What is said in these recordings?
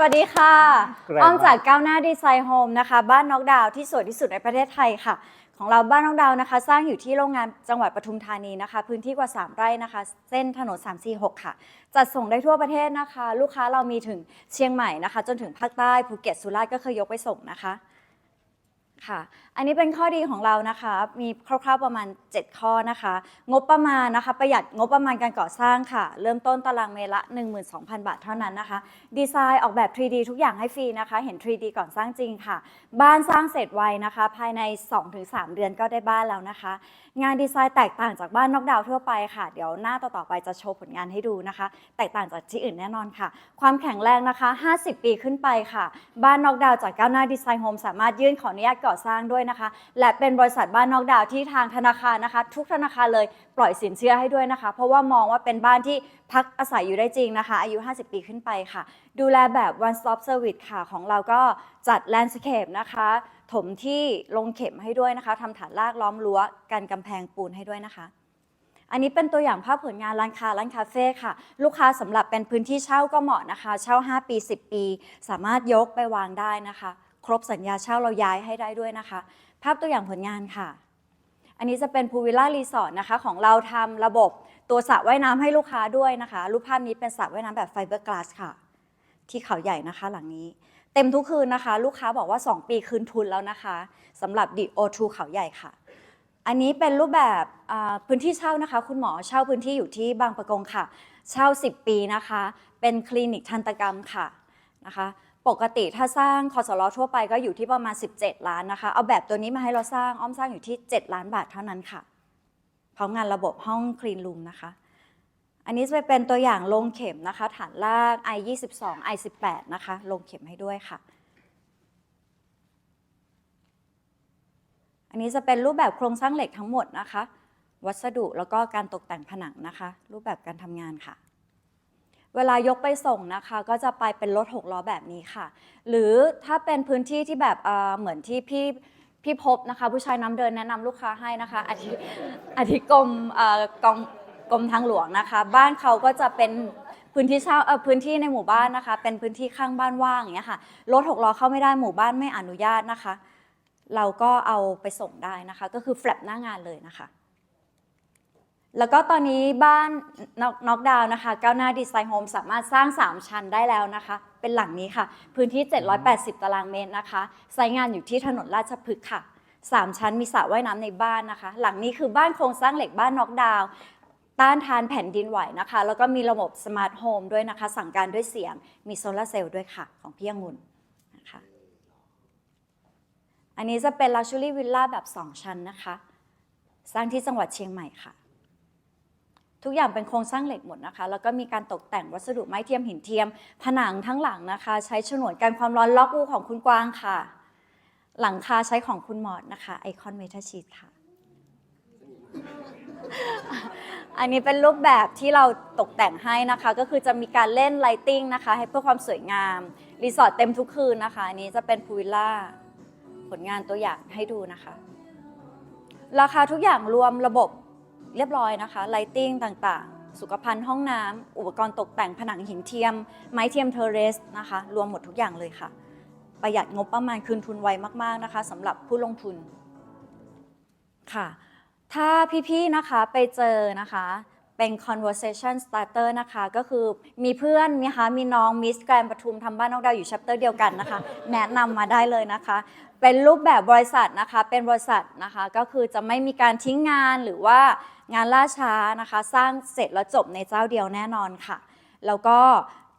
สวัสดีค่ะแรงมาก อ้อมจากก้าวหน้าดีไซน์โฮมนะคะ บ้านน็อกดาวน์ที่สวยที่สุดในประเทศไทยค่ะ ของเราบ้านน็อกดาวน์นะคะ สร้างอยู่ที่โรงงานจังหวัดปทุมธานีนะคะ พื้นที่กว่า 3 ไร่นะคะ เส้นถนน 346 ค่ะ จัดส่งได้ทั่วประเทศนะคะ ลูกค้าเรามีถึงเชียงใหม่นะคะ จนถึงภาคใต้ภูเก็ตสุราษฎร์ก็เคยยกไปส่งนะคะค่ะ อันนี้เป็นข้อดีของเรานะคะ มีคร่าวๆประมาณ 7 ข้อนะคะ งบประมาณนะคะ ประหยัดงบประมาณการก่อสร้างค่ะ เริ่มต้นตารางเมตรละ 12,000 บาทเท่านั้นนะคะ ดีไซน์ออกแบบ 3D ทุกอย่างให้ฟรีนะคะ เห็น 3D ก่อนสร้างจริงค่ะ บ้านสร้างเสร็จไวนะคะ ภายใน 2-3 เดือนก็ได้บ้านแล้วนะคะ งานดีไซน์แตกต่างจากบ้านนอกดาวทั่วไปค่ะ เดี๋ยวหน้าต่อๆไปจะโชว์ผลงานให้ดูนะคะ แตกต่างจากที่อื่นแน่นอนค่ะ ความแข็งแรงนะคะ 50 ปีขึ้นไปค่ะ บ้านนอกดาวจากก้าวหน้าดีไซน์โฮมสามารถยื่นขออนุญาตก่อสร้างด้วยนะคะ และเป็นบริษัทบ้านนอกดาวที่ทางธนาคารนะคะ ทุกธนาคารเลยปล่อยสินเชื่อให้ด้วยนะคะ เพราะว่ามองว่าเป็นบ้านที่พักอาศัยอยู่ได้จริงนะคะ อายุ 50 ปีขึ้นไปค่ะ ดูแลแบบ one stop service ค่ะของเราก็จัด landscape นะคะ ถมที่ลงเข็มให้ด้วยนะคะทำฐานรากล้อมรั้วกันกำแพงปูนให้ด้วยนะคะอันนี้เป็นตัวอย่างภาพผลงานร้านค้าร้านคาเฟ่ค่ะ ลูกค้าสำหรับเป็นพื้นที่เช่าก็เหมาะนะคะ เช่า 5 ปี 10 ปี สามารถยกไปวางได้นะคะ ครบสัญญาเช่าเราย้ายให้ได้ด้วยนะคะ ภาพตัวอย่างผลงานค่ะ อันนี้จะเป็นพูวิลล่ารีสอร์ทนะคะ ของเราทำระบบตัวสระว่ายน้ำให้ลูกค้าด้วยนะคะ รูปภาพนี้เป็นสระว่ายน้ำแบบไฟเบอร์กลาสค่ะ ที่เขาใหญ่นะคะหลังนี้ เต็มทุกคืนนะคะ ลูกค้าบอกว่า 2 ปีคืนทุนแล้วนะคะสำหรับดิโอทูเขาใหญ่ค่ะ อันนี้เป็นรูปแบบพื้นที่เช่านะคะ คุณหมอเช่าพื้นที่อยู่ที่บางประกงค่ะ เช่า 10 ปีนะคะ เป็นคลินิกทันตกรรมค่ะนะคะ ปกติถ้าสร้างคอสลอทั่วไปก็อยู่ที่ประมาณ 17 ล้านนะคะ เอาแบบตัวนี้มาให้เราสร้างอ้อมสร้างอยู่ที่ 7 ล้านบาทเท่านั้นค่ะ พร้อมงานระบบห้องคลีนรูมนะคะ อันนี้จะเป็นตัวอย่างลงเข็มนะคะ ฐานลาก i 2 2 i 1 8นะคะ ลงเข็มให้ด้วยค่ะ อันนี้จะเป็นรูปแบบโครงสร้างเหล็กทั้งหมดนะคะ วัสดุแล้วก็การตกแต่งผนังนะคะ รูปแบบการทำงานค่ะ เวลายกไปส่งนะคะ ก็จะไปเป็นรถหกล้อแบบนี้ค่ะ หรือถ้าเป็นพื้นที่ที่แบบเอ่อเหมือนที่พี่พี่พบนะคะ ผู้ชายน้ำเดินแนะนำลูกค้าให้นะคะอาทิอาทิกรมเอ่อกองกรมทางหลวงนะคะ บ้านเขาก็จะเป็นพื้นที่เช่าเอ่อพื้นที่ในหมู่บ้านนะคะ เป็นพื้นที่ข้างบ้านว่างอย่างเงี้ยค่ะรถหกล้อเข้าไม่ได้หมู่บ้านไม่อนุญาตนะคะ เราก็เอาไปส่งได้นะคะ ก็คือแฟลปหน้างานเลยนะคะ แล้วก็ตอนนี้บ้านน็อกดาวน์นะคะก้าวหน้าดีไซน์โฮมสามารถสร้าง 3 ชั้นได้แล้วนะคะ เป็นหลังนี้ค่ะ พื้นที่ 780 ตารางเมตรนะคะไซต์งานอยู่ที่ถนนราชพฤกษ์ค่ะ 3 ชั้นมีสระว่ายน้ำในบ้านนะคะ หลังนี้คือบ้านโครงสร้างเหล็กบ้านน็อกดาวน์ต้านทานแผ่นดินไหวนะคะ แล้วก็มีระบบสมาร์ทโฮมด้วยนะคะ สั่งการด้วยเสียงมีโซลาเซลล์ด้วยค่ะ ของพี่องุ่นนะคะ อันนี้จะเป็น Luxury Villa แบบ 2 ชั้นนะคะ สร้างที่จังหวัดเชียงใหม่ค่ะ ทุกอย่างเป็นโครงสร้างเหล็กหมดนะคะ แล้วก็มีการตกแต่งวัสดุไม้เทียมหินเทียม ผนังทั้งหลังนะคะ ใช้ฉนวนกันความร้อนล็อกอูของคุณกวางค่ะ หลังคาใช้ของคุณหมอดนะคะไอคอนเมทัลชีตค่ะ อันนี้เป็นรูปแบบที่เราตกแต่งให้นะคะ ก็คือจะมีการเล่นไลติ้งนะคะ ให้เพื่อความสวยงาม รีสอร์ทเต็มทุกคืนนะคะ อันนี้จะเป็นพูวิลล่าผลงานตัวอย่างให้ดูนะคะ ราคาทุกอย่างรวมระบบ เรียบร้อยนะคะไลติ้งต่างๆ สุขภัณฑ์ห้องน้ำอุปกรณ์ตกแต่งผนังหินเทียม ไม้เทียมเทอร์เรสนะคะ รวมหมดทุกอย่างเลยค่ะ ประหยัดงบประมาณคืนทุนไวมากๆนะคะสำหรับผู้ลงทุนค่ะ ถ้าพี่ๆนะคะไปเจอนะคะ เป็น conversation starter นะคะ ก็คือมีเพื่อนนะคะมีน้องมิสแกรนปทุมทำบ้านนอกดาวอยู่ chapter เดียวกันนะคะ แนะนำมาได้เลยนะคะ เป็นรูปแบบบริษัทนะคะ เป็นบริษัทนะคะ ก็คือจะไม่มีการทิ้งงานหรือว่างานล่าช้านะคะ สร้างเสร็จแล้วจบในเจ้าเดียวแน่นอนค่ะ แล้วก็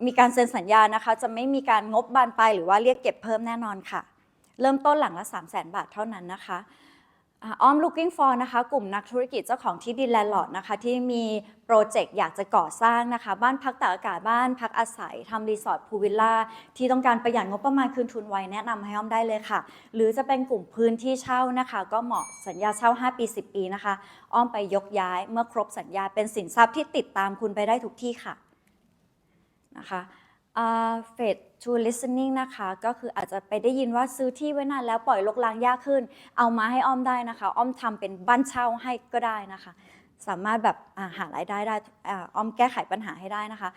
มีการเซ็นสัญญานะคะ จะไม่มีการงบบานไปลายหรือว่าเรียกเก็บเพิ่มแน่นอนค่ะ เริ่มต้นหลังละ 3 0 0 0 0 0 บาทเท่านั้นนะคะ อ้อม looking for นะคะกลุ่มนักธุรกิจเจ้าของที่ดินแลนด์ลอร์ดนะคะที่มีโปรเจกต์อยากจะก่อสร้างนะคะ บ้านพักตากอากาศบ้านพักอาศัยทำรีสอร์ทพูวิลล่าที่ต้องการประหยัดงบประมาณคืนทุนไวแนะนำให้อ้อมได้เลยค่ะ หรือจะเป็นกลุ่มพื้นที่เช่านะคะ ก็เหมาะสัญญาเช่า 5 ปี 10 ปีนะคะ อ้อมไปยกย้ายเมื่อครบสัญญาเป็นสินทรัพย์ที่ติดตามคุณไปได้ทุกที่ค่ะนะคะ เฟด to listening นะคะ ก็คืออาจจะไปได้ยินว่าซื้อที่ไว้นานแล้วปล่อยลกลางยากขึ้น เอามาให้อ้อมได้นะคะ อ้อมทำเป็นบ้านเช่าให้ก็ได้นะคะ สามารถแบบาหารายได้ได้อ้อมแก้ไขปัญหาให้ได้นะคะ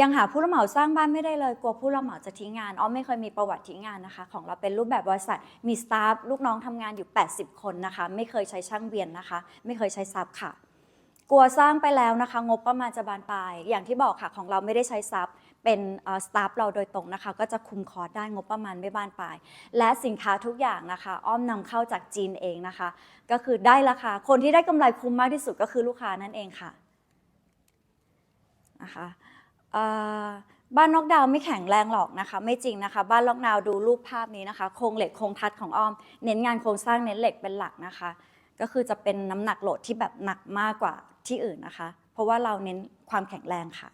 ยังหาผู้รับเหมาสร้างบ้านไม่ได้เลยกลัวผู้รับเหมาจะทิ้งงาน อ้อมไม่เคยมีประวัติทิ้งงานนะคะ ของเราเป็นรูปแบบบริษัทมีสตาฟลูกน้องทำงานอยู่ 80 คนนะคะ ไม่เคยใช้ช่างเวียนนะคะ ไม่เคยใช้ซับค่ะกลัวสร้างไปแล้วนะคะ งบประมาณจะบานปลายอย่างที่บอกค่ะของเราไม่ได้ใช้ซับ เป็นสตาฟเราโดยตรงนะคะ ก็จะคุมคอร์สได้งบประมาณไม่บานปลาย และสินค้าทุกอย่างนะคะ อ้อมนำเข้าจากจีนเองนะคะ ก็คือได้ราคาคนที่ได้กำไรคุ้มมากที่สุดก็คือลูกค้านั่นเองค่ะนะคะบ้านนอกดาวน์ไม่แข็งแรงหรอกนะคะ ไม่จริงนะคะ บ้านล็อกดาวน์ดูรูปภาพนี้นะคะโครงเหล็กโครงทัดของอ้อม เน้นงานโครงสร้างเน้นเหล็กเป็นหลักนะคะ ก็คือจะเป็นน้ำหนักโหลดที่แบบหนักมากกว่าที่อื่นนะคะ เพราะว่าเราเน้นความแข็งแรงค่ะ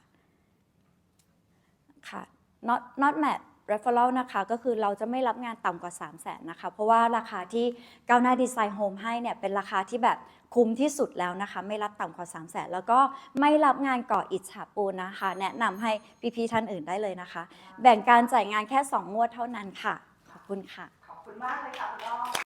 not not match referral นะคะก็คือเราจะไม่รับงานต่ำกว่า 3 0 0แสนนะคะเพราะว่าราคาที่ก้าวหน้าดีไซน์โฮมให้เนี่ยเป็นราคาที่แบบคุ้มที่สุดแล้วนะคะ ไม่รับต่ำกว่า 3 0 0แสนแล้วก็ไม่รับงานก่ออิฐฉาบปูนนะคะ แนะนำให้พี่ๆท่านอื่นได้เลยนะคะ แบ่งการจ่ายงานแค่ 2 งวดเท่านั้นค่ะ ขอบคุณค่ะ ขอบคุณมากเลยค่ะคุณอ้อม